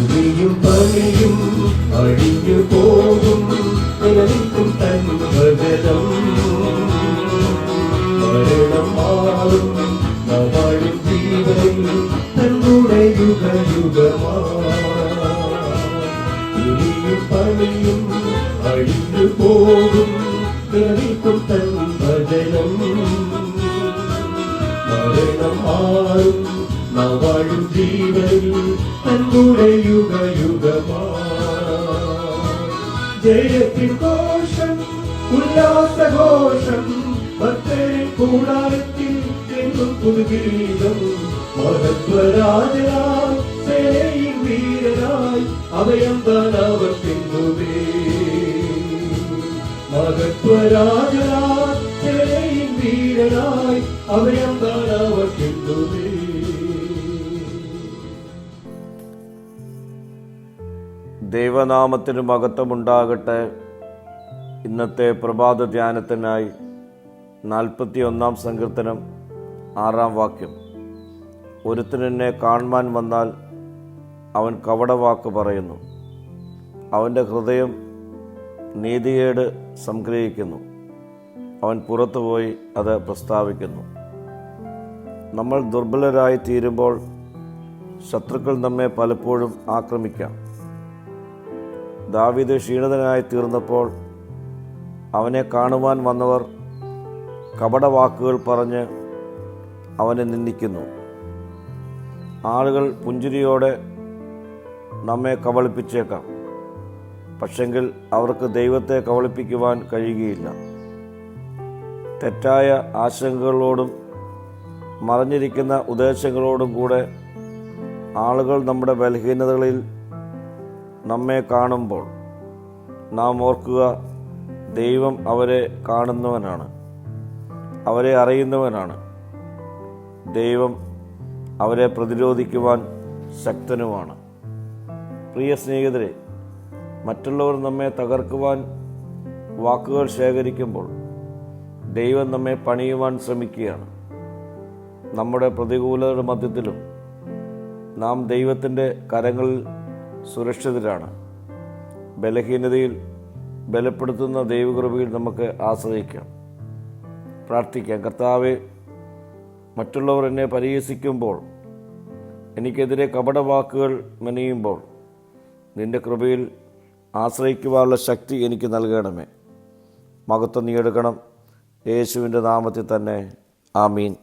பூமியும் பனியும் அழிந்து போகும் நிலவிக்கும் தன்மகதம் மரணம் மாறும் நவாழும் தீவை தன்னுடை யுக யுகமா பூமியும் பனியும் அழிந்து போகும் நிலவிக்கும் தன் மரணம். மாறும் നവാഴും ജീവനിൽ തന്നുടെ യുഗ യുഗമാ ജയത്തിൻ ഘോഷം ഉല്ലാസഘോഷം ഭക്തരിൻ കൂടാരത്തിൽ എന്നും പുതുഗീതം മഹത്വരാജനായി സേനയിൽ വീരനായി അഭയം താനവർ പിന്തുവേ മഹത്വരാജനായി സേനയിൽ വീരനായി അഭയം താനവർ പിന്തുവേ ദൈവനാമത്തിന് മഹത്വമുണ്ടാകട്ടെ. ഇന്നത്തെ പ്രഭാത ധ്യാനത്തിനായി നാൽപ്പത്തി ഒന്നാം സങ്കീർത്തനം ആറാം വാക്യം. ഒരുത്തനെന്നെ കാണുവാൻ വന്നാൽ അവൻ കവടവാക്ക് പറയുന്നു. അവന്റെ ഹൃദയം നീതിയേട് സംഗ്രഹിക്കുന്നു. അവൻ പുറത്തുപോയി അത് പ്രസ്താവിക്കുന്നു. നമ്മൾ ദുർബലരായി തീരുമ്പോൾ ശത്രുക്കൾ നമ്മെ പലപ്പോഴും ആക്രമിക്കാം. ദാവീദ് ക്ഷീണിതനായി തീർന്നപ്പോൾ അവനെ കാണുവാൻ വന്നവർ കപടവാക്കുകൾ പറഞ്ഞ് അവനെ നിന്ദിക്കുന്നു. ആളുകൾ പുഞ്ചിരിയോടെ നമ്മെ കബളിപ്പിച്ചേക്കാം. പക്ഷെങ്കിൽ അവർക്ക് ദൈവത്തെ കബളിപ്പിക്കുവാൻ കഴിയുകയില്ല. തെറ്റായ ആശങ്കകളോടും മറഞ്ഞിരിക്കുന്ന ഉദ്ദേശങ്ങളോടും കൂടെ ആളുകൾ നമ്മുടെ ബലഹീനതകളിൽ നമ്മെ കാണുമ്പോൾ നാം ഓർക്കുക ദൈവം അവരെ കാണുന്നവനാണ് അവരെ അറിയുന്നവനാണ്. ദൈവം അവരെ പ്രതിരോധിക്കുവാൻ ശക്തനുമാണ്. പ്രിയ സ്നേഹിതരെ മറ്റുള്ളവർ നമ്മെ തകർക്കുവാൻ വാക്കുകൾ ശേഖരിക്കുമ്പോൾ ദൈവം നമ്മെ പണിയുവാൻ ശ്രമിക്കുകയാണ്. നമ്മുടെ പ്രതികൂലതയുടെ മധ്യത്തിലും നാം ദൈവത്തിന്റെ കരങ്ങളിൽ സുരക്ഷിതരാണ്. ബലഹീനതയിൽ ബലപ്പെടുത്തുന്ന ദൈവകൃപയിൽ നമുക്ക് ആശ്രയിക്കാം. പ്രാർത്ഥിക്കാം. കർത്താവ് മറ്റുള്ളവർ എന്നെ പരിഹസിക്കുമ്പോൾ എനിക്കെതിരെ കപടവാക്കുകൾ മെനയുമ്പോൾ നിന്റെ കൃപയിൽ ആശ്രയിക്കുവാനുള്ള ശക്തി എനിക്ക് നൽകണമേ. മഹത്വം നീ എടുക്കണം. യേശുവിന്റെ നാമത്തിൽ തന്നെ. ആമീൻ.